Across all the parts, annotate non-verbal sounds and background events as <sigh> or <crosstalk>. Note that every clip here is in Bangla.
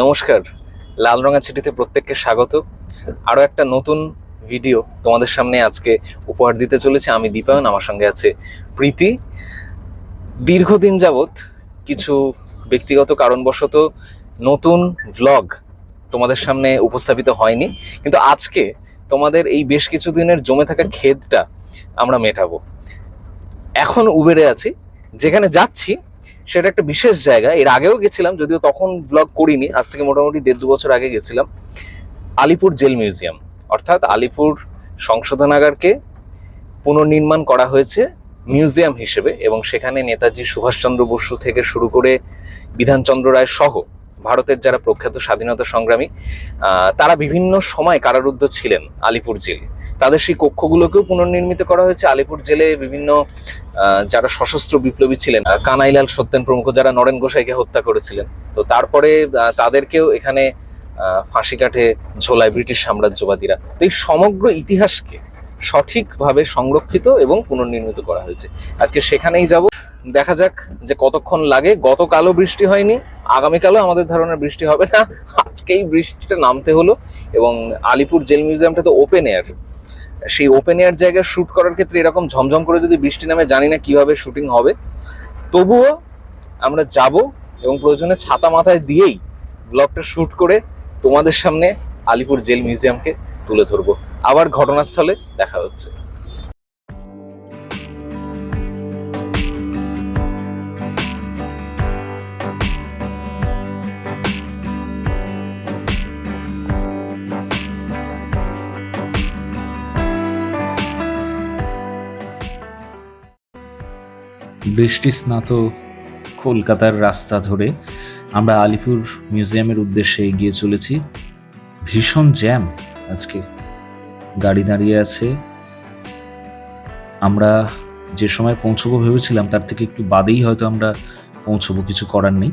নমস্কার। লাল রঙা চিঠিতে প্রত্যেককে স্বাগত। আরও একটা নতুন ভিডিও তোমাদের সামনে আজকে উপহার দিতে চলেছে। আমি দীপায়ন, আমার সঙ্গে আছে প্রীতি। দীর্ঘদিন যাবৎ কিছু ব্যক্তিগত কারণবশত নতুন ভ্লগ তোমাদের সামনে উপস্থাপিত হয়নি। কিন্তু আজকে তোমাদের এই বেশ কিছু দিনের জমে থাকা খেদটা আমরা মেটাবো। এখন উবেরে আছি, যেখানে যাচ্ছি সেটা একটা বিশেষ জায়গা। এর আগেও গেছিলাম, যদিও তখন ব্লগ করিনি, আজ থেকে মোটামুটি দেড় দু বছর আগে গেছিলাম। Alipur jail museum. অর্থাৎ আলিপুর সংশোধনাগারকে পুনর্নির্মাণ করা হয়েছে মিউজিয়াম হিসেবে এবং সেখানে নেতাজি সুভাষচন্দ্র বসু থেকে শুরু করে বিধানচন্দ্র রায় সহ ভারতের যারা প্রখ্যাত স্বাধীনতা সংগ্রামী তারা বিভিন্ন সময় কারারুদ্ধ ছিলেন আলিপুর জেলে। তাদের সেই কক্ষগুলোকেও পুনর্নির্মিত করা হয়েছে। আলিপুর জেলে বিভিন্ন যারা সশস্ত্র বিপ্লবী ছিলেন কানাইলাল সত্যেন প্রমুখ যারা নরেন গোসাইকে হত্যা করেছিলেন। তো তারপরে তাদেরকেও এখানে ফাঁসি কাঠে ঝোলায় ব্রিটিশ সাম্রাজ্যবাদীরা। তো এই সমগ্র ইতিহাসকে সঠিকভাবে সংরক্ষিত এবং পুনর্নির্মিত করা হয়েছে। আজকে সেখানেই যাব। দেখা যাক যে কতক্ষণ লাগে। গতকালও বৃষ্টি হয়নি। আগামীকালও আমাদের ধারণা বৃষ্টি হবে না। আজকেই বৃষ্টিটা নামতে হলো এবং আলিপুর জেল মিউজিয়ামটা তো ওপেন এয়ার সেই ওপেন এয়ার জায়গায় শ্যুট করার ক্ষেত্রে এরকম ঝমঝম করে যদি বৃষ্টি নামে, জানি না কীভাবে শুটিং হবে। তবুও আমরা যাব এবং প্রয়োজনে ছাতা মাথায় দিয়েই ব্লগটা শ্যুট করে তোমাদের সামনে আলিপুর জেল মিউজিয়ামকে তুলে ধরবো। আবার ঘটনাস্থলে দেখা হচ্ছে। বৃষ্টি স্নাত কলকাতার রাস্তা ধরে আমরা আলিপুর মিউজিয়ামের উদ্দেশ্যে এগিয়ে চলেছি। ভীষণ জ্যাম আজকে। গাড়ি দাঁড়িয়ে আছে। আমরা যে সময় পৌঁছবো ভেবেছিলাম, তার থেকে একটু বাদেই হয়তো আমরা পৌঁছবো, কিছু করার নেই।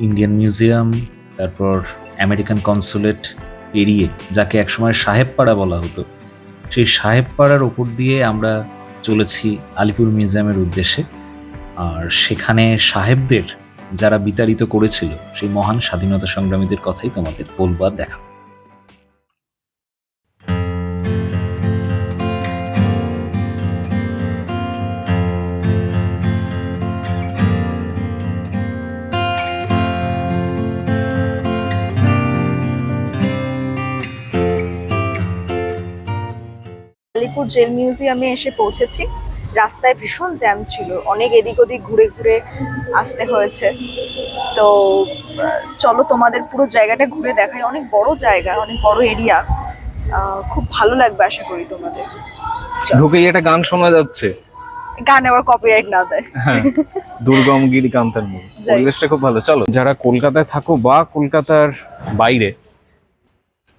ইন্ডিয়ান মিউজিয়াম, তারপর আমেরিকান কনসুলেট পেরিয়ে যাকে একসময় সাহেবপাড়া বলা হতো। সেই সাহেবপাড়ার ওপর দিয়ে আমরা চলেছি আলিপুর মিউজিয়ামের উদ্দেশ্যে। আর সেখানে সাহেবদের যারা বিতাড়িত করেছিল, সেই মহান স্বাধীনতা সংগ্রামীদের কথাই তোমাদের বলব আর দেখা আলিপুর জেল মিউজিয়ামে এসে পৌঁছেছি। রাস্তায় ভীষণ জ্যাম ছিল। অনেক এদিক ওদিক ঘুরে ঘুরে আসতে হয়েছে। তো চলো তোমাদের পুরো জায়গাটা ঘুরে দেখাই। অনেক বড় জায়গা অনেক বড় এরিয়া। খুব ভালো লাগবে আশা করি তোমাদের। ঢুকেই একটা গান শোনা যাচ্ছে। গান আবার কপিরাইট না দেয়। হ্যাঁ দুর্গম গিরিকান্তার মুখ। যাই। পরিবেশটা খুব ভালো। চলো যারা কলকাতায় থাকো বা কলকাতার বাইরে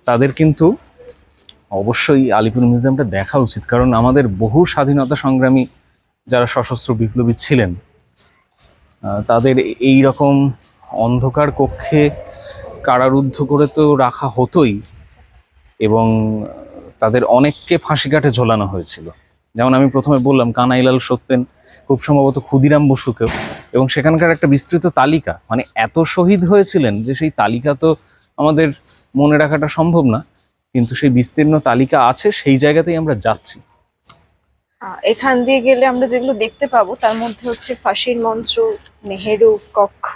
তাদের কিন্তু অবশ্যই আলিপুর মিউজিয়ামটা দেখা উচিত, কারণ আমাদের বহু স্বাধীনতা সংগ্রামী যারা সশস্ত্র বিপ্লবী ছিলেন তাদের এই রকম অন্ধকার কক্ষে কারারুদ্ধ করে তো রাখা হতোই এবং তাদের অনেককে ফাঁসি কাঠে ঝোলানো হয়েছিল। যেমন আমি প্রথমে বললাম, কানাইলাল সত্যেন, খুব সম্ভবত ক্ষুদিরাম বসুকেও, এবং সেখানকার একটা বিস্তৃত তালিকা মানে এত শহীদ হয়েছিলেন যে সেই তালিকা তো আমাদের মনে রাখাটা সম্ভব না। কিন্তু সেই বিস্তীর্ণ তালিকা আছে সেই জায়গাতেই আমরা যাচ্ছি। এখান দিয়ে গেলে আমরা যেগুলো দেখতে পাবো তার মধ্যে হচ্ছে ফাঁসির মঞ্চ নেহেরু কক্ষ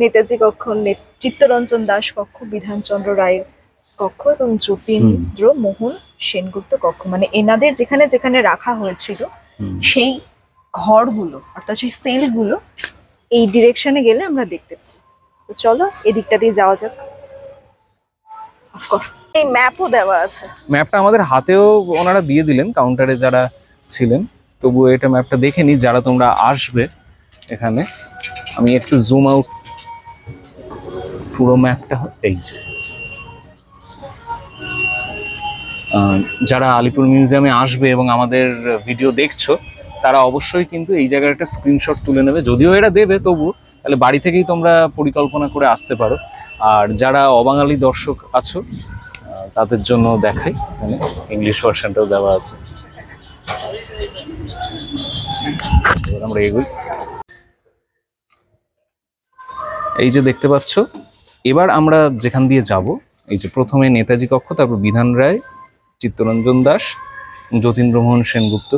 নেতাজি কক্ষ চিত্তরঞ্জন দাস কক্ষ বিধানচন্দ্র রায়ের কক্ষ এবং যতীন্দ্র মোহন সেনগুপ্ত কক্ষ। মানে এনাদের যেখানে যেখানে রাখা হয়েছিল সেই ঘরগুলো অর্থাৎ সেই সেলগুলো এই ডিরেকশনে গেলে আমরা দেখতে পাবো। তো চলো এদিকটা দিয়ে যাওয়া যাক। Course. এই ম্যাপও দেওয়া আছে। ম্যাপটা আমাদের হাতেও ওনারা দিয়ে দিলেন কাউন্টারে যারা ছিলেন। তবুও এটা ম্যাপটা দেখে নিই যারা তোমরা আসবে এখানে। আমি একটু জুম আউট পুরো ম্যাপটা এই যে। যারা আলিপুর মিউজিয়ামে আসবে এবং আমাদের ভিডিও দেখছ, তারা অবশ্যই কিন্তু এই জায়গার একটা স্ক্রিনশট তুলে নেবে। যদিও এরা দেবে, তবু তাহলে বাড়ি থেকেই তোমরা পরিকল্পনা করে আসতে পারো। আর যারা অবাঙালি দর্শক আছো তাদের জন্য দেখাই। মানে ইংলিশ ভার্সনটাও দেওয়া আছে। আমরা এগোই। এই যে দেখতে পাচ্ছ, এবার আমরা যেখান দিয়ে যাব, এই যে প্রথমে নেতাজি কক্ষ, তারপর বিধান রায়, চিত্তরঞ্জন দাস, যতীন্দ্রমোহন সেনগুপ্ত।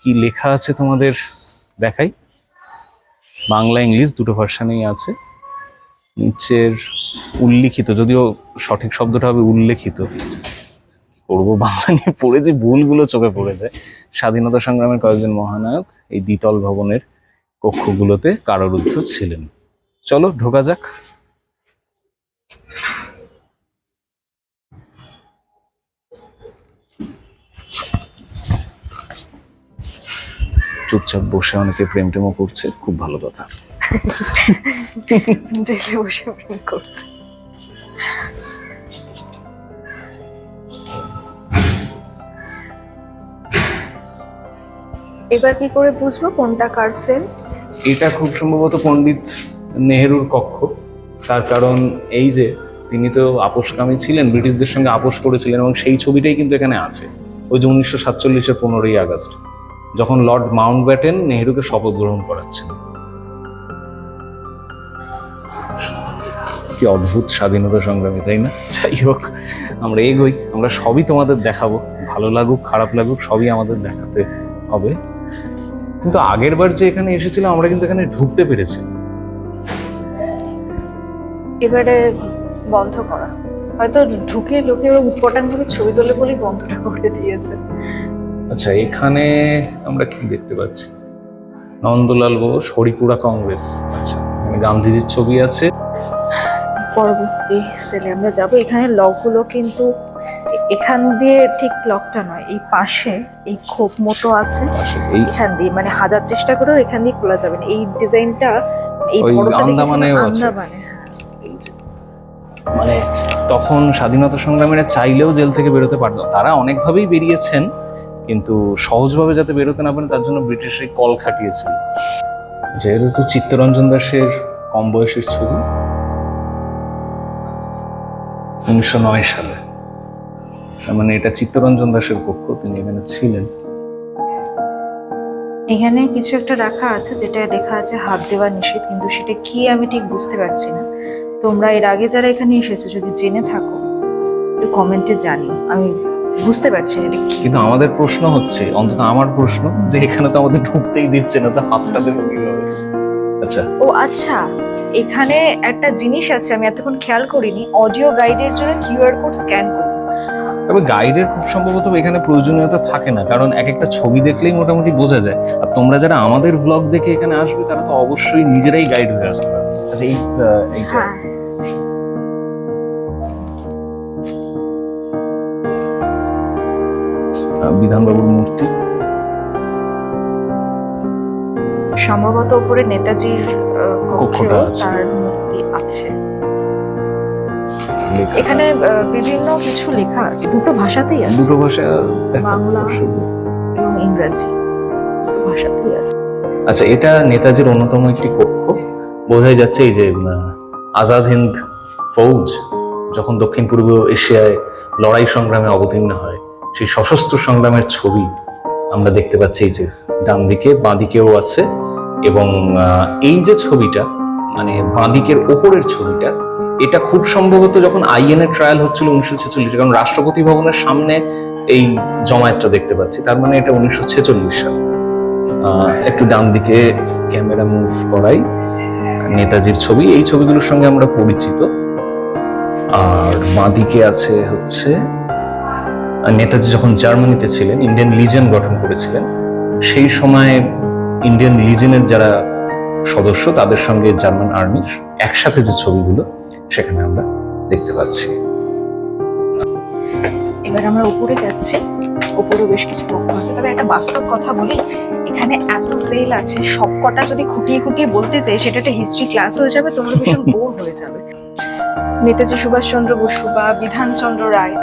কি লেখা আছে তোমাদের দেখাই? বাংলা, ইংলিশ দুটো ভার্সানেই আছে। নিচের উল্লিখিত, যদিও সঠিক শব্দটা হবে উল্লেখিত। করব? বাংলা নিয়ে পড়ে যে ভুলগুলো চোখে পড়ে যায়। স্বাধীনতা সংগ্রামের কয়েকজন মহানায়ক এই দ্বিতল ভবনের কক্ষগুলোতে কারারুদ্ধ ছিলেন। চলো, ঢোকা যাক। চুপচাপ বসে অনেকে প্রেম টেমও করছে, খুব ভালো কথা। বসে প্রেম করছে। এবার কি করে বুঝব কোনটা কার সেল? এটা খুব সম্ভবত পণ্ডিত নেহেরুর কক্ষ। তার কারণ এই যে তিনি তো আপোষকামী ছিলেন, ব্রিটিশদের সঙ্গে আপোষ করেছিলেন এবং সেই ছবিটাই কিন্তু এখানে আছে। ওই যে উনিশশো সাতচল্লিশের পনেরোই আগস্ট, যখন লর্ড মাউন্ট ব্যাটেন নেহেরুকে শপথ গ্রহণ করাচ্ছেন। কি অদ্ভুত স্বাধীনতা সংগ্রামী তাই না? যাই হোক আমরা এগোই আমরা সবই তোমাদের দেখাবো। ভালো লাগুক খারাপ লাগুক সবই আমাদের দেখাতে হবে। কিন্তু আগের বার যে এখানে এসেছিলাম আমরা কিন্তু এখানে ঢুকতে পেরেছি। এবারে বন্ধ করা। হয়তো ঢুকে লোকে ওরা উৎপটান করে ছবি তোলে বলেই বন্ধটা করে দিয়েছে। আচ্ছা এখানে আমরা কি দেখতে পাচ্ছি? নন্দলাল বোস হরিপুরা কংগ্রেস। আচ্ছা গান্ধীজির ছবি আছে। পরবর্তী সেলে আমরা যাব এখানে লকগুলো কিন্তু এখান দিয়ে ঠিক লকটা নয় এই পাশে এই খোপ মতো আছে এখান দিয়ে মানে হাজার চেষ্টা করেও এখান দিয়ে খোলা যাবে না এই ডিজাইনটা এই। আন্দামানে। মানে তখন স্বাধীনতা সংগ্রামীরা চাইলেও জেল থেকে বেরোতে পারতো তারা অনেকভাবেই বেরিয়েছেন কিন্তু সহজভাবে যাতে বেরোতে না পারে তার জন্য ব্রিটিশের কল খাটিয়েছিল যেহেতু চিত্তরঞ্জন দাসের কম বয়সের ছবি উনিশশো নয় সালে। তার মানে এটা চিত্তরঞ্জন দাসের কক্ষ তিনি এখানে ছিলেন। এখানে কিছু একটা রাখা আছে যেটা লেখা আছে হাত দেওয়া নিষেধ কিন্তু সেটা কি আমি ঠিক বুঝতে পারছি না। তোমরা এর আগে যারা এখানে এসেছ যদি জেনে থাকো একটু কমেন্টে জানিও। আমি বুঝতে পারছি না কি। কিন্তু আমাদের প্রশ্ন হচ্ছে অন্তত আমার প্রশ্ন যে এখানে তো আমাদের ঢুকতেই দিচ্ছে না তো হাতটা দেবো আচ্ছা। ও আচ্ছা এখানে একটা জিনিস আছে আমি এতক্ষণ খেয়াল করিনি। অডিও গাইডের জন্য কিউআর কোড স্ক্যান করুন। তবে গাইডের খুব সম্ভবত এখানে প্রয়োজনীয়তা থাকে না কারণ এক একটা ছবি দেখলেই মোটামুটি বোঝা যায়। আর তোমরা যারা আমাদের ব্লগ দেখে এখানে আসবে তারা তো অবশ্যই নিজেরাই গাইড হয়ে আসতে পারবে। আচ্ছা এই হ্যাঁ। বিধানবাবুর মূর্তি। সম্ভবত উপরে নেতাজির কক্ষেও তার মূর্তি আছে। এখানে বিভিন্ন কিছু লেখা আছে। দুটো ভাষাতেই আছে। দুটো ভাষা বাংলা। এবং ইংরেজি। দুটো ভাষাতেই আছে। আচ্ছা এটা নেতাজির অন্যতম একটি কক্ষ। বোঝাই যাচ্ছে এই যে আজাদ হিন্দ ফৌজ যখন দক্ষিণ পূর্ব এশিয়ায় লড়াই সংগ্রামে অবতীর্ণ হয় সেই সশস্ত্র সংগ্রামের ছবি আমরা দেখতে পাচ্ছি এই যে ডান দিকে বাঁ দিকেও আছে। এবং এই যে ছবিটা মানে বাঁদিকের ওপরের ছবিটা, এটা খুব সম্ভবত যখন আইএনএ ট্রায়াল হচ্ছিল উনিশশো ছেচল্লিশ, কারণ রাষ্ট্রপতি ভবনের সামনে এই জমায়েতটা দেখতে পাচ্ছি, তার মানে এটা উনিশশো ছেচল্লিশ সাল। একটু ডান দিকে ক্যামেরা মুভ করাই, নেতাজির ছবি, এই ছবিগুলোর সঙ্গে আমরা পরিচিত। আর বাঁদিকে আছে হচ্ছে, নেতাজি যখন জার্মানিতে ছিলেন, ইন্ডিয়ান লিজেন গঠন করেছিলেন, সেই সময় ইন্ডিয়ান লিজেনের যারা সদস্য তাদের সঙ্গে জার্মান আর্মির একসাথে যে ছবিগুলো সেখানে আমরা দেখতে পাচ্ছি। এবার আমরা উপরে যাচ্ছি। উপরে বেশ কিছু কক্ষ আছে। তবে একটা বাস্তব কথা বলি এখানে এত সেল আছে সব কটা যদি খুঁটিয়ে খুঁটিয়ে বলতে চাই সেটা একটা হিস্ট্রি ক্লাস হয়ে যাবে তোমরা ভীষণ <laughs> বোর হয়ে যাবে। নেতাজি সুভাষচন্দ্র বসু বা বিধানচন্দ্র রায়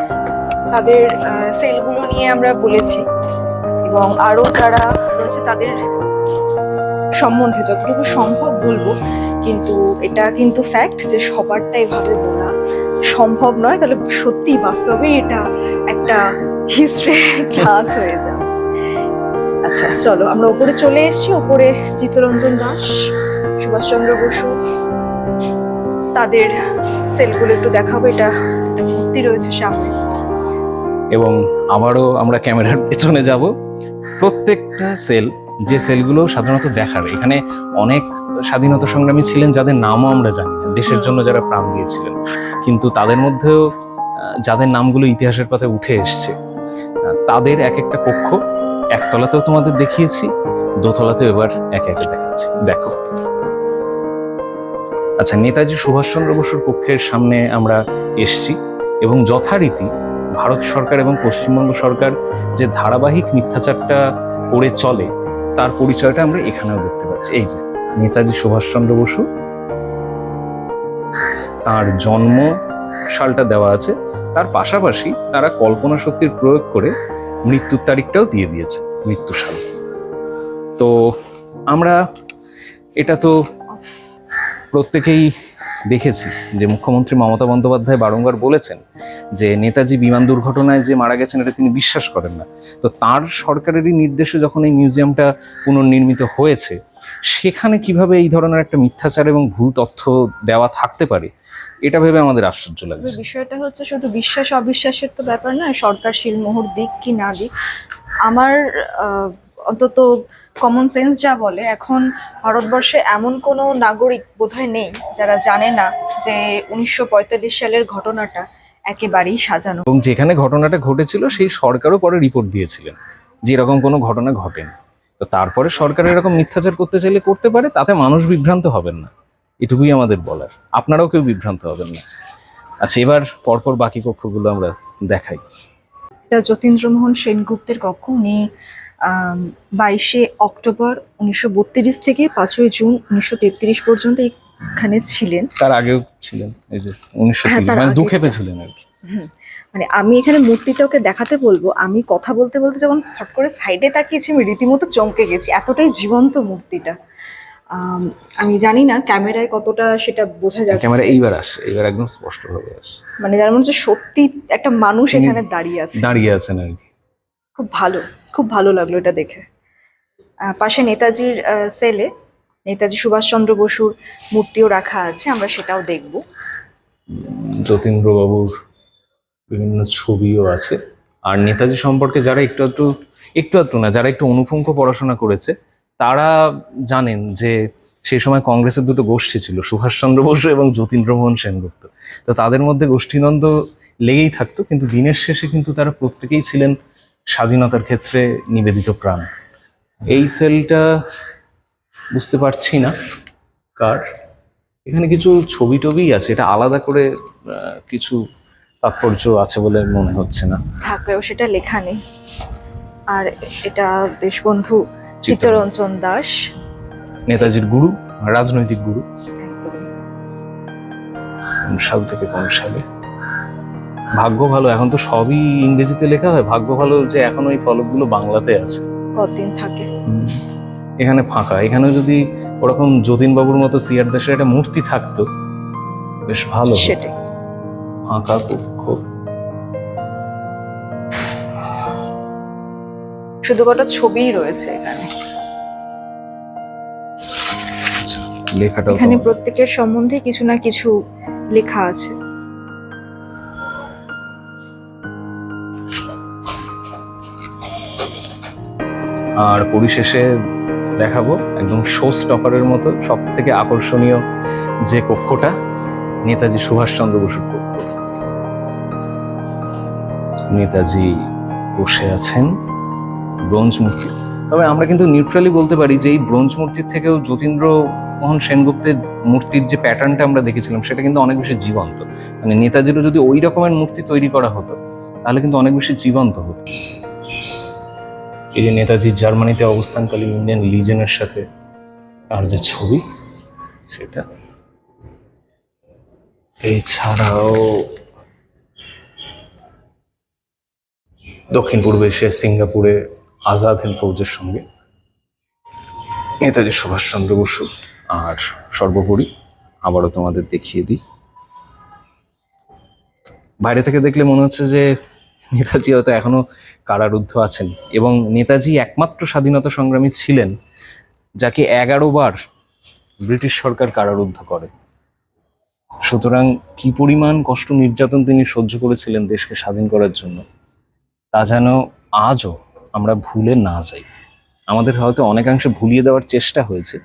তাদের সেলগুলো নিয়ে আমরা বলেছি। এবং আরও যারা রয়েছে তাদের সম্বন্ধে যতটুকু সম্ভব বলব। কিন্তু এটা কিন্তু ফ্যাক্ট যে সবারটা এভাবে বলা সম্ভব নয়, তাহলে সত্যি বাস্তবে এটা একটা হিস্ট্রি ক্লাস হয়ে যায় আচ্ছা চলো আমরা উপরে চলে এসেছি, উপরে চিত্তরঞ্জন দাস, সুভাষচন্দ্র বসু। তাদের সেলগুলো একটু দেখাবো, এটা একটা মূর্তি রয়েছে সামনে। এবং আবারও আমরা ক্যামেরার পেছনে যাব। প্রত্যেকটা সেল যে সেলগুলো সাধারণত দেখার, এখানে অনেক স্বাধীনতা সংগ্রামী ছিলেন যাদের নামও আমরা জানি না, দেশের জন্য যারা প্রাণ দিয়েছিলেন। কিন্তু তাদের মধ্যেও যাদের নামগুলো ইতিহাসের পথে উঠে এসছে তাদের এক একটা কক্ষ, একতলাতেও তোমাদের দেখিয়েছি, দোতলাতেও এবার একে একে দেখাচ্ছি। দেখো। আচ্ছা নেতাজি সুভাষচন্দ্র বসুর কক্ষের সামনে আমরা এসছি এবং যথারীতি ভারত সরকার এবং পশ্চিমবঙ্গ সরকার যে ধারাবাহিক মিথ্যাচারটা করে চলে তার পরিচয়টা আমরা এখানেও দেখতে পাচ্ছি। এই যে, নেতাজি সুভাষচন্দ্র বসু। তার জন্ম সালটা দেওয়া আছে। তার পাশাপাশি তারা কল্পনা শক্তির প্রয়োগ করে মৃত্যুর তারিখটাও দিয়ে দিয়েছে, মৃত্যু সাল। তো আমরা, এটা তো প্রত্যেকেই দেখেছি যে মুখ্যমন্ত্রী মমতা বন্দ্যোপাধ্যায় বারংবার বলেছেন যে নেতাজি বিমান দুর্ঘটনায় যে মারা গেছেন এটা তিনি বিশ্বাস করেন না। তো তার সরকারেরই নির্দেশে যখন এই মিউজিয়ামটা পুনর্নির্মিত হয়েছে সেখানে কীভাবে এই ধরনের একটা মিথ্যাচার এবং ভুল তথ্য দেওয়া থাকতে পারে এটা ভেবে আমাদের আশ্চর্য লাগছে। বিষয়টা হচ্ছে শুধু বিশ্বাস অবিশ্বাসের তো ব্যাপার না সরকার শিলমোহর দিক কি না দিক আমার অন্তত কমন সেন্স যা বলে এখন ভারতবর্ষে এমন কোনো নাগরিক বোধহয় নেই যারা জানে না যে উনিশশো পঁয়তাল্লিশ সালের ঘটনাটা একেবারেই সাজানো। এবং যেখানে ঘটনাটা ঘটেছিল সেই সরকারও পরে রিপোর্ট দিয়েছিলেন যে এরকম কোনো ঘটনা ঘটেনি। তো তারপরে সরকার এরকম মিথ্যাচার করতে চাইলে করতে পারে তাতে মানুষ বিভ্রান্ত হবেন না। এটুকুই আমাদের বলার। আপনারাও কেউ বিভ্রান্ত হবেন না। আচ্ছা এবার পরপর বাকি কক্ষগুলো আমরা দেখাই। এটা যতীন্দ্রমোহন সেনগুপ্তের কক্ষ উনি বাইশে অক্টোবর উনিশশো বত্রিশ থেকে পাঁচই জুন উনিশশো তেত্রিশ পর্যন্ত এখানে ছিলেন। তার আগেও ছিলেন এই যে উনিশশো হ্যাঁ, মানে ছিলেন। আর কি। মানে আমি এখানে মূর্তিটা ওকে দেখাতে বলব আমি কথা বলতে বলতে যখন হট করে সাইডে তাকিয়েছি আমি রীতিমতো চমকে গেছি এতটাই জীবন্ত মূর্তিটা। আম, আমি জানি না ক্যামেরায় কতটা সেটা বোঝা যাচ্ছে। ক্যামেরা এইবার আসে এইবার একদম স্পষ্ট ভাবে আসে মানে যার মনে হচ্ছে সত্যি একটা মানুষ এখানে দাঁড়িয়ে আছে। দাঁড়িয়ে আছেন আর কি। খুব ভালো খুব ভালো লাগল এটা দেখে। পাশে নেতাজির সেলে নেতাজি সুভাষচন্দ্র বসুর মূর্তিও রাখা আছে, আমরা সেটাও দেখব। যতীন্দ্রবাবুর বিভিন্ন ছবিও আছে। আর নেতাজি সম্পর্কে যারা একটু একটু একটু একটু না, যারা একটু অনুপুঙ্খ পড়াশোনা করেছে, তারা জানেন যে সেই সময় কংগ্রেসের দুটো গোষ্ঠী ছিল, সুভাষচন্দ্র বসু এবং যতীন্দ্রমোহন সেনগুপ্ত। তো তাদের মধ্যে গোষ্ঠীদ্বন্দ্ব লেগেই থাকতো, কিন্তু দিনের শেষে কিন্তু তারা প্রত্যেকেই ছিলেন স্বাধীনতার ক্ষেত্রে নিবেদিত প্রাণ। এই সেলটা বুঝতে পারছি না কার। এখানে কিছু ছবি টবি আছে এটা আলাদা করে কিছু তাৎপর্য আছে বলে মনে হচ্ছে না। থাকলেও সেটা লেখা নেই। আর এটা দেশবন্ধু চিত্তরঞ্জন দাস। নেতাজির গুরু রাজনৈতিক গুরু। কোন সাল থেকে কোন সালে? ভাগ্য ভালো এখন তো সবই ইংরেজিতে লেখা হয়। ভাগ্য ভালো যে এখন ওই ফলকগুলো বাংলাতে আছে। কতদিন থাকে? এখানে ফাঁকা। এখানে যদি ওরকম যতীন বাবুর মতো সিয়ার দেশের একটা মূর্তি থাকতো বেশ ভালো। সেটাই। ফাঁকা কক্ষ শুধু কটা ছবিই রয়েছে এখানে। লেখাটা এখানে প্রত্যেকের সম্বন্ধে কিছু না কিছু লেখা আছে। আর পরিশেষে দেখাবো একদম শো স্টপারের মতো সব থেকে আকর্ষণীয় যে কক্ষটা, নেতাজি সুভাষচন্দ্র বসুর কক্ষ। নেতাজি বসে আছেন ব্রোঞ্জ মূর্তি। তবে আমরা কিন্তু নিউট্রালি বলতে পারি যে এই ব্রোঞ্জ মূর্তির থেকেও যতীন্দ্র মোহন সেনগুপ্তের মূর্তির যে প্যাটার্নটা আমরা দেখেছিলাম, সেটা কিন্তু অনেক বেশি জীবন্ত। মানে নেতাজিরও যদি ওই রকমের মূর্তি তৈরি করা হতো, তাহলে কিন্তু অনেক বেশি জীবন্ত হতো। এই যে নেতাজি জার্মানিতে অবস্থানকালীন ইন্ডিয়ান লিজেনের সাথে তার যে ছবি, সেটা এছাড়াও দক্ষিণ পূর্ব এশিয়ার সিঙ্গাপুরে আজাদ হিন্দ ফৌজের সঙ্গে নেতাজি সুভাষচন্দ্র বসু। আর সর্বোপরি আবারও তোমাদের দেখিয়ে দিই। বাইরে থেকে দেখলে মনে হচ্ছে যে নেতাজি হয়তো এখনও কারারুদ্ধ আছেন। এবং নেতাজি একমাত্র স্বাধীনতা সংগ্রামী ছিলেন যাকে এগারো বার ব্রিটিশ সরকার কারারুদ্ধ করে। সুতরাং কি পরিমাণ কষ্ট নির্যাতন তিনি সহ্য করেছিলেন দেশকে স্বাধীন করার জন্য তা যেন আজও আমরা ভুলে না যাই। আমাদের হয়তো অনেকাংশে ভুলিয়ে দেওয়ার চেষ্টা হয়েছে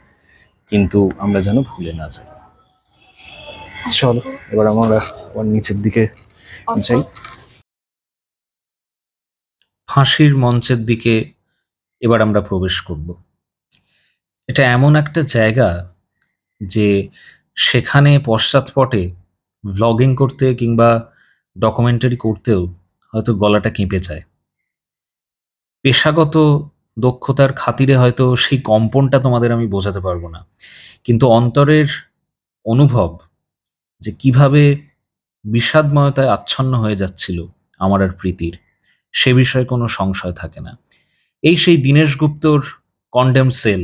কিন্তু আমরা যেন ভুলে না যাই। চলো এবার আমরা নিচের দিকে যাই। ফাঁসির মঞ্চের দিকে এবার আমরা প্রবেশ করব। এটা এমন একটা জায়গা যে সেখানে পশ্চাৎপটে ভ্লগিং করতে কিংবা ডকুমেন্টারি করতেও হয়তো গলাটা কেঁপে যায়। পেশাগত দক্ষতার খাতিরে হয়তো সেই কম্পনটা তোমাদের আমি বোঝাতে পারব না। কিন্তু অন্তরের অনুভব যে কীভাবে বিষাদময়তায় আচ্ছন্ন হয়ে যাচ্ছিল আমার আর প্রীতির। সে বিষয়ে কোনো সংশয় থাকে না। এই সেই দীনেশ গুপ্তর কন্ডেম সেল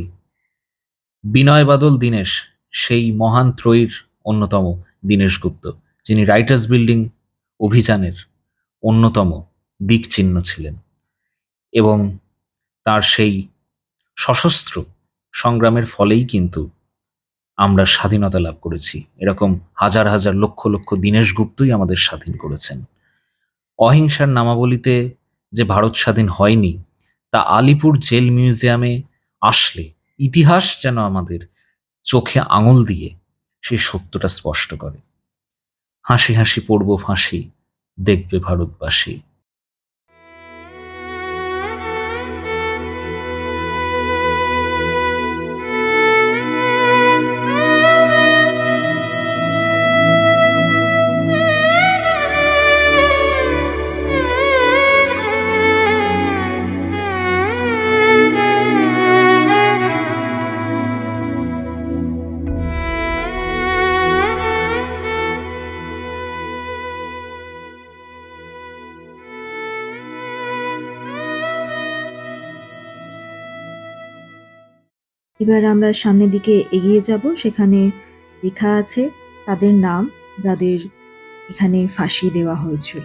বিনয় বাদল দীনেশ, সেই মহান ত্রয়ীর অন্যতম দীনেশ গুপ্ত, যিনি রাইটার্স বিল্ডিং অভিযানের অন্যতম দিক চিহ্ন ছিলেন এবং তার সেই সশস্ত্র সংগ্রামের ফলেই কিন্তু আমরা স্বাধীনতা লাভ করেছি। এরকম হাজার হাজার লক্ষ লক্ষ দীনেশ গুপ্তই আমাদের স্বাধীন করেছেন। অহিংসার নামাবলিতে যে ভারত স্বাধীন হয়নি, তা আলিপুর জেল মিউজিয়ামে আসলে ইতিহাস যেন আমাদের চোখে আঙুল দিয়ে সেই সত্যটা স্পষ্ট করে। হাসি হাসি পড়ব ফাঁসি, দেখবে ভারতবাসী। এবার আমরা সামনের দিকে এগিয়ে যাব। সেখানে লেখা আছে তাদের নাম যাদের এখানে ফাঁসি দেওয়া হয়েছিল।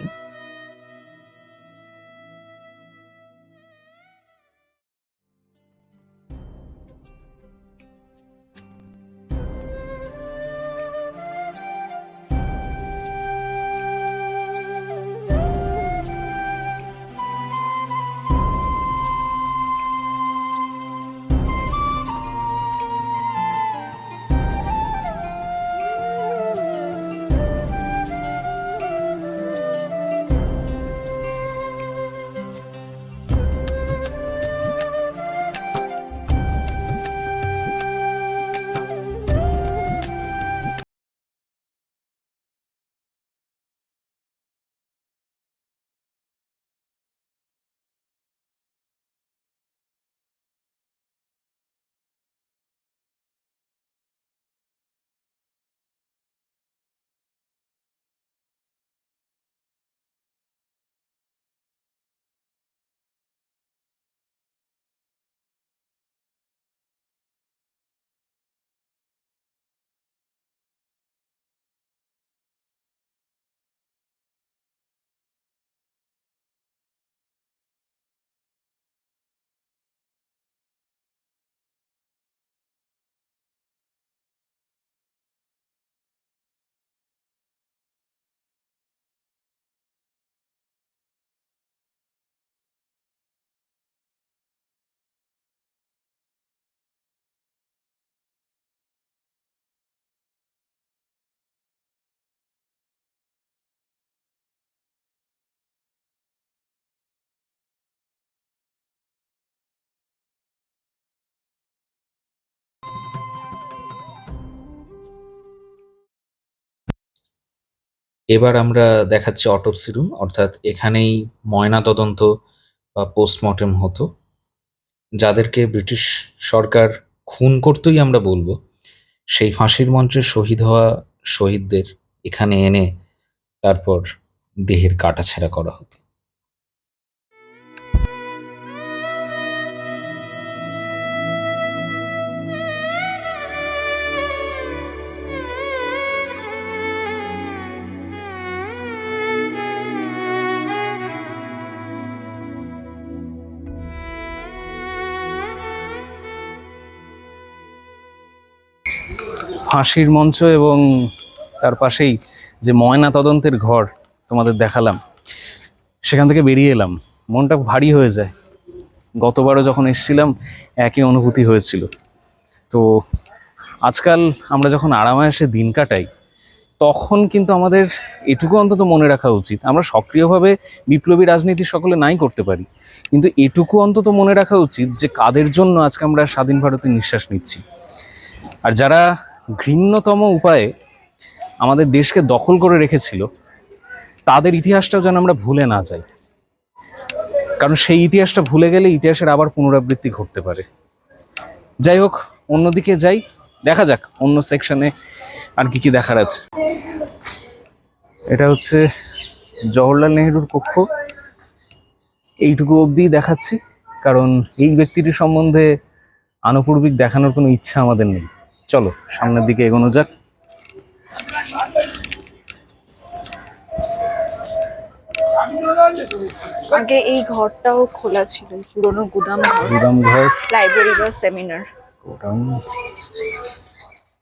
এবার আমরা দেখাচ্ছি অটোপসি রুম অর্থাৎ এখানেই ময়না তদন্ত বা পোস্টমর্টেম হতো। যাদেরকে ব্রিটিশ সরকার খুন করতেই আমরা বলব, সেই ফাঁসির মঞ্চে শহীদ হওয়া শহীদদের এখানে এনে তারপর দেহের কাটাছেঁড়া করা হতো। ফাঁসির মঞ্চ এবং তার পাশেই যে ময়না তদন্তের ঘর তোমাদের দেখালাম, সেখান থেকে বেরিয়ে এলাম। মনটা ভারী হয়ে যায়। গতবারও যখন এসেছিলাম, একই অনুভূতি হয়েছিল। তো আজকাল আমরা যখন আরামায়াসে দিন কাটাই, তখন কিন্তু আমাদের এটুকু অন্তত মনে রাখা উচিত। আমরা সক্রিয়ভাবে বিপ্লবী রাজনীতি সকলে নাই করতে পারি, কিন্তু এটুকু অন্তত মনে রাখা উচিত যে কাদের জন্য আজকে আমরা স্বাধীন ভারতে নিঃশ্বাস নিচ্ছি। আর যারা ঘৃণ্যতম উপায়ে আমাদের দেশকে দখল করে রেখেছিল, তাদের ইতিহাসটাও যেন আমরা ভুলে না যাই। কারণ সেই ইতিহাসটা ভুলে গেলে ইতিহাসের আবার পুনরাবৃত্তি ঘটতে পারে। যাই হোক, অন্যদিকে যাই, দেখা যাক অন্য সেকশনে আর কি কি দেখার আছে। এটা হচ্ছে জওহরলাল নেহরুর কক্ষ। এইটুকু অবধি দেখাচ্ছি, কারণ এই ব্যক্তিটি সম্বন্ধে আনুপূর্বিক দেখানোর কোনো ইচ্ছা আমাদের নেই। চলো সামনের দিকে এগোনো যাক। আগে এই ঘরটাও খোলা ছিল পুরনো গুদাম ঘর। গুদাম ঘর। লাইব্রেরি বা সেমিনার গোডাউন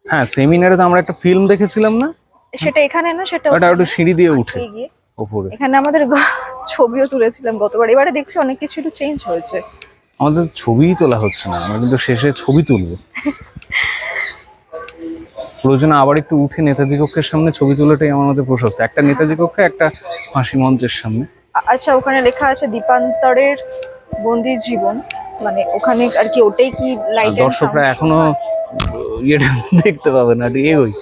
হ্যাঁ সেমিনারে তো আমরা একটা ফিল্ম দেখেছিলাম না? সেটা এখানে না সেটা ওটা একটু সিঁড়ি দিয়ে উঠে ওপরে। এখানে আমাদের ছবিও তুলেছিলাম গতবার। এবারে দেখছি অনেক কিছু একটু চেঞ্জ হয়েছে। আমাদের ছবিই তোলা হচ্ছে না আমরা কিন্তু শেষে ছবি তুলবো। <laughs> প্রয়োজনে আবার একটু উঠে নেতাজি কক্ষের সামনে ছবি তোলাটাই আমার মধ্যে প্রশস্ত। একটা নেতাজি কক্ষে একটা ফাঁসি মঞ্চের সামনে। আচ্ছা ওখানে লেখা আছে দীপান্তরের বন্দির জীবন। মানে ওখানে আর কি ওটাই কি লাইট দর্শকরা এখনও ইয়েটা দেখতে পাবে না এগোই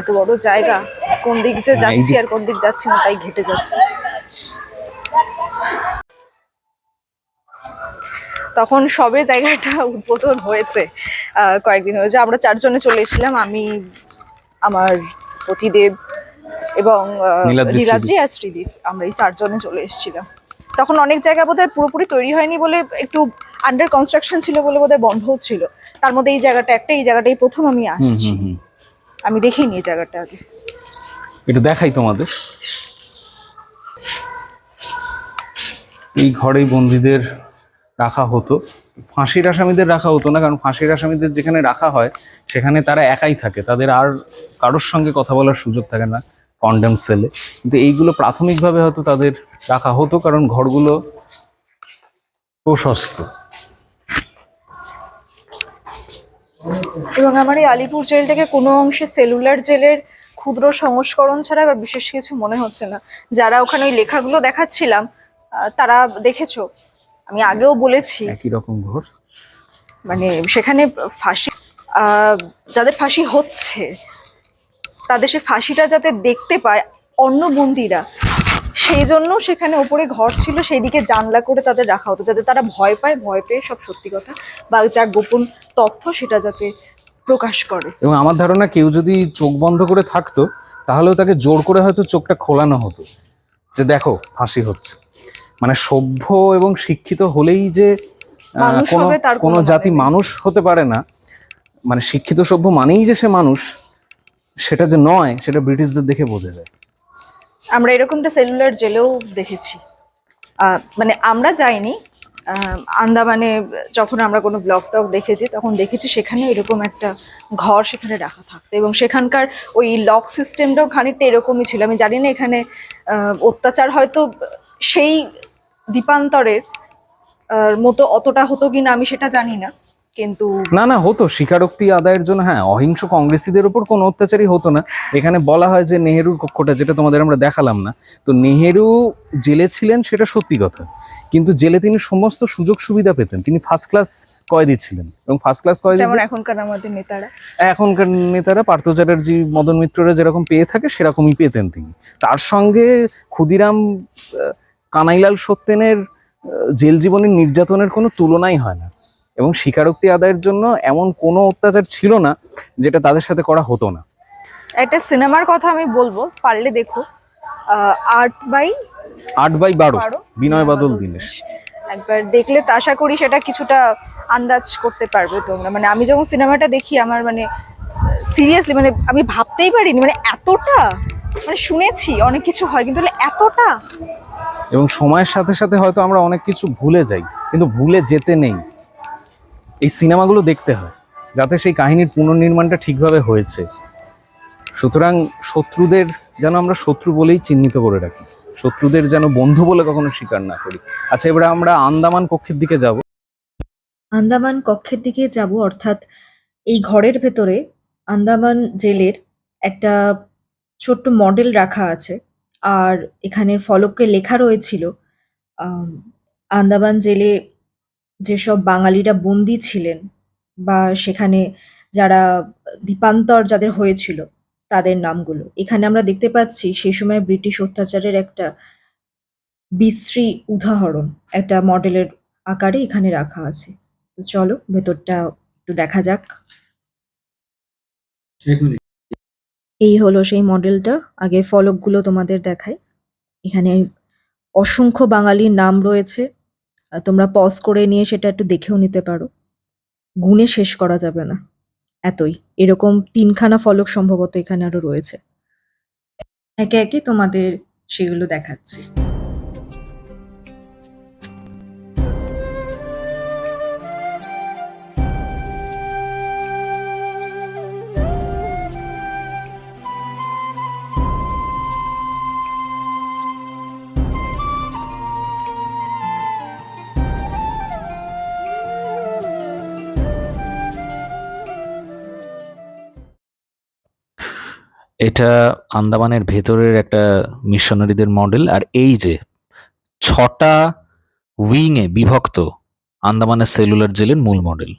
এত বড় জায়গা। কোন দিক যে হ্যাঁ, যাচ্ছি আর কোন দিক যাচ্ছি না তাই ঘেটে যাচ্ছি। তখন সবে জায়গাটা উদ্বোধন হয়েছে কয়েকদিন হয়েছে আমরা চারজনে চলে এসেছিলাম আমি আমার পতিদেব এবং নীলাদ্রি আর শ্রীদীপ আমরা এই চারজনে চলে এসেছিলাম। তখন অনেক জায়গা বোধহয় পুরোপুরি তৈরি হয়নি বলে একটু আন্ডার কনস্ট্রাকশন ছিল বলে বোধহয় বন্ধও ছিল। তার মধ্যে এই জায়গাটা একটা এই জায়গাটাই প্রথম আমি আসছি। আমি দেখিনি এই জায়গাটা আগে। একটু দেখাই তোমাদের। এই ঘরেই বন্দীদের রাখা হতো। ফাঁসির আসামিদের রাখা হতো না, কারণ ফাঁসির আসামিদের যেখানে রাখা হয়, সেখানে তারা একাই থাকে। তাদের আর কারোর সঙ্গে কথা বলার সুযোগ থাকে না কন্ডেম সেলে কিন্তু এইগুলো প্রাথমিকভাবে হয়তো তাদের রাখা হতো, কারণ ঘরগুলো প্রশস্ত। এবং আমার এই আলিপুর জেলটাকে কোনো অংশে সেলুলার জেলের ক্ষুদ্র সংস্করণ ছাড়া এবার বিশেষ কিছু মনে হচ্ছে না। যারা ওখানে ওই লেখাগুলো দেখাচ্ছিলাম তারা দেখেছ। আমি আগেও বলেছি। একই রকম ঘর। মানে সেখানে ফাঁসি আহ, যাদের ফাঁসি হচ্ছে তাদের সে ফাঁসিটা যাতে দেখতে পায় অন্য বন্দিরা সেই জন্য সেখানে ওপরে ঘর ছিল সেই দিকে জানলা করে তাদের রাখা হতো যাতে তারা ভয় পায় ভয় পেয়ে সব সত্যি কথা বা যা গোপন তথ্য সেটা যাতে প্রকাশ করে। এবং আমার ধারণা কেউ যদি চোখ বন্ধ করে থাকতো তাহলেও তাকে জোর করে হয়তো চোখটা খোলানো হতো যে দেখো ফাঁসি হচ্ছে। মানে সভ্য এবং শিক্ষিত হলেই যে কোনো কোনো কোনো জাতি মানে মানুষ হতে পারে না মানে শিক্ষিত সভ্য মানেই যে সে মানুষ সেটা যে নয় সেটা ব্রিটিশদের দেখে বোঝা যায়। আমরা এরকমটা সেলুলার জেলেও দেখেছি। মানে আমরা যাইনি আন্দামানে যখন আমরা কোনো ব্লগ টক দেখেছি, তখন দেখেছি সেখানে এরকম একটা ঘর সেখানে রাখা থাকতো এবং সেখানকার ওই লক সিস্টেমটাও খানিকটা এরকমই ছিল। আমি জানি না এখানে অত্যাচার হয়তো সেই দ্বীপান্তরের মতো অতটা হতো কিনা, আমি সেটা জানি না। কিন্তু না না হতো। স্বীকারোক্তি আদায়ের জন্য হ্যাঁ অহিংস কংগ্রেসীদের উপর কোনো অত্যাচারই হতো না। এখানে বলা হয় যে নেহেরুর কক্ষটা যেটা তোমাদের আমরা দেখালাম না। তো নেহেরু জেলে ছিলেন সেটা সত্যি কথা। কিন্তু জেলে তিনি সমস্ত সুযোগ সুবিধা পেতেন। তিনি ফার্স্ট ক্লাস কয়েদি ছিলেন। এবং ফার্স্ট ক্লাস কয়েদি এখনকার আমাদের নেতারা। এখনকার নেতারা পার্থ চ্যাটার্জি মদন মিত্ররা যেরকম পেয়ে থাকে সেরকমই পেতেন তিনি। তার সঙ্গে ক্ষুদিরাম কানাইলাল সত্যেনের জেল জীবনের নির্যাতনের কোনো তুলনাই হয় না। এবং স্বীকারোক্তি আদায়ের জন্য এমন কোনো অত্যাচার ছিল না যেটা তাদের সাথে করা হতো না। একটা সিনেমার কথা আমি বলব পারলে দেখো। আর্ট বাই আট বাই বারো বিনয় বাদল দীনেশ। একবার দেখলে তো আশা করি সেটা কিছুটা আন্দাজ করতে পারবে তোমরা। মানে আমি যখন সিনেমাটা দেখি আমার মানে সিরিয়াসলি মানে আমি ভাবতেই পারিনি মানে এতটা? মানে শুনেছি অনেক কিছু হয় কিন্তু এতটা? এবং সময়ের সাথে সাথে হয়তো আমরা অনেক কিছু ভুলে যাই কিন্তু ভুলে যেতে নেই। এই সিনেমাগুলো দেখতে হয়, যাতে সেই কাহিনীর পুনর্নির্মাণটা ঠিকভাবে হয়েছে। সুতরাং শত্রুদের যেন আমরা শত্রু বলেই চিহ্নিত করে রাখি। শত্রুদের যেন বন্ধু বলে কখনো স্বীকার না করি। আচ্ছা এবারে আমরা আন্দামান কক্ষের দিকে যাব। আন্দামান কক্ষের দিকে যাব, অর্থাৎ এই ঘরের ভেতরে আন্দামান জেলের একটা ছোট্ট মডেল রাখা আছে। আর এখানের ফলকে লেখা রয়েছিল আন্দামান জেলে যেসব বাঙালিরা বন্দি ছিলেন বা সেখানে যারা দ্বীপান্তর যাদের হয়েছিল তাদের নামগুলো। এখানে আমরা দেখতে পাচ্ছি সেই সময় ব্রিটিশ অত্যাচারের একটা বিশ্রী উদাহরণ। একটা মডেলের আকারে এখানে রাখা আছে। তো চলো ভেতরটা একটু দেখা যাক। এই হলো সেই মডেলটা। আগে ফলকগুলো তোমাদের দেখায় এখানে অসংখ্য বাঙালির নাম রয়েছে। তোমরা পজ করে নিয়ে সেটা একটু দেখেও নিতে পারো। গুণে শেষ করা যাবে না। এতই। এরকম তিনখানা ফলক সম্ভবত এখানে আরও রয়েছে। একে একে তোমাদের সেগুলো দেখাচ্ছি। এটা আন্দামানের ভেতরের একটা মিশনারিদের মডেল, আর এই যে ছটা উইংয়ে বিভক্ত আন্দামানের সেলুলার জেলের মূল মডেল।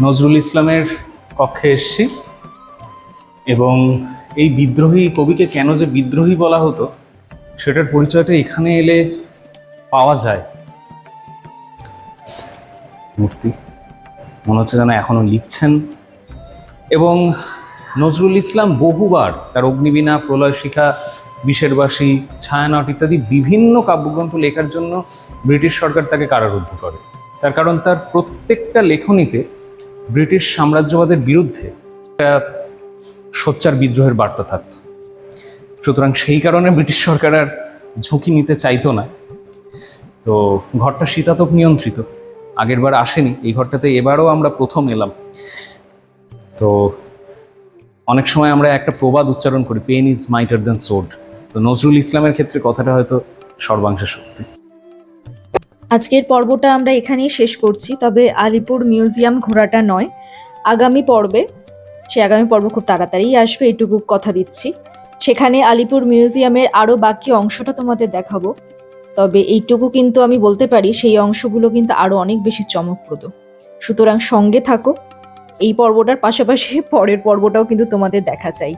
নজরুল ইসলামের কক্ষে এসছি। এবং এই বিদ্রোহী কবিকে কেন যে বিদ্রোহী বলা হতো, সেটার পরিচয়টা এখানে এলে পাওয়া যায়। মূর্তি, মনে হচ্ছে যেন এখনও লিখছেন। এবং নজরুল ইসলাম বহুবার তার অগ্নিবীণা, প্রলয় শিখা, বিষেরবাসী, ছায়ানট ইত্যাদি বিভিন্ন কাব্যগ্রন্থ লেখার জন্য ব্রিটিশ সরকার তাকে কারারুদ্ধ করে। তার কারণ তার প্রত্যেকটা লেখনীতে ব্রিটিশ সাম্রাজ্যবাদের বিরুদ্ধে একটা সোচ্চার বিদ্রোহের বার্তা থাকত। সুতরাং সেই কারণে ব্রিটিশ সরকার আর ঝুঁকি নিতে চাইতো না। তো ঘরটা শীতাতপ নিয়ন্ত্রিত। আগেরবার আসেনি, এই ঘরটাতে এবারও আমরা প্রথম এলাম। তো অনেক সময় আমরা একটা প্রবাদ উচ্চারণ করি pen is mightier than sword তো নজরুল ইসলামের ক্ষেত্রে কথাটা হয়তো সর্বাংশে সত্যি। আজকের পর্বটা আমরা এখানেই শেষ করছি, তবে আলিপুর মিউজিয়াম ঘোরাটা নয়। আগামী পর্বে, সে আগামী পর্ব খুব তাড়াতাড়ি আসবে, এটুকু কথা দিচ্ছি। সেখানে আলিপুর মিউজিয়ামের আরও বাকি অংশটা তোমাদের দেখাবো। তবে এইটুকু কিন্তু আমি বলতে পারি, সেই অংশগুলো কিন্তু আরও অনেক বেশি চমকপ্রদ। সুতরাং সঙ্গে থাকো। এই পর্বটার পাশাপাশি পরের পর্বটাও কিন্তু তোমাদের দেখা চাই।